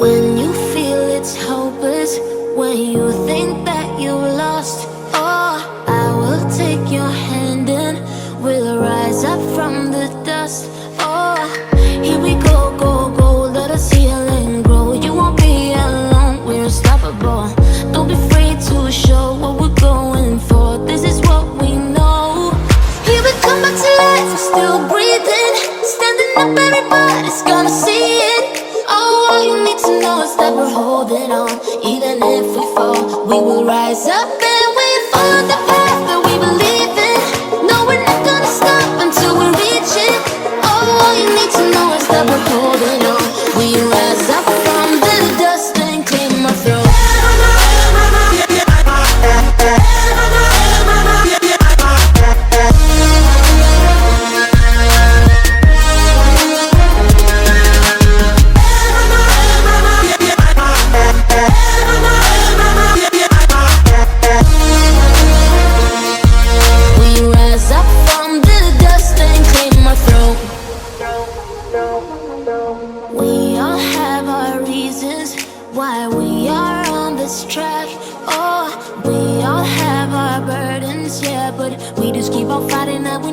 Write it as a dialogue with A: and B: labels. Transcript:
A: When you feel it's hopeless, when you think that you lost, oh, I will take your hand and we'll rise up from the dust. Oh, here we go, go, go, let grow. You won't be alone, we're unstoppable. Don't be afraid to show is that we're holding on. Even if we fall, we will rise up and we follow the path why we are on this track. Oh, we all have our burdens, yeah, but we just keep on fighting and we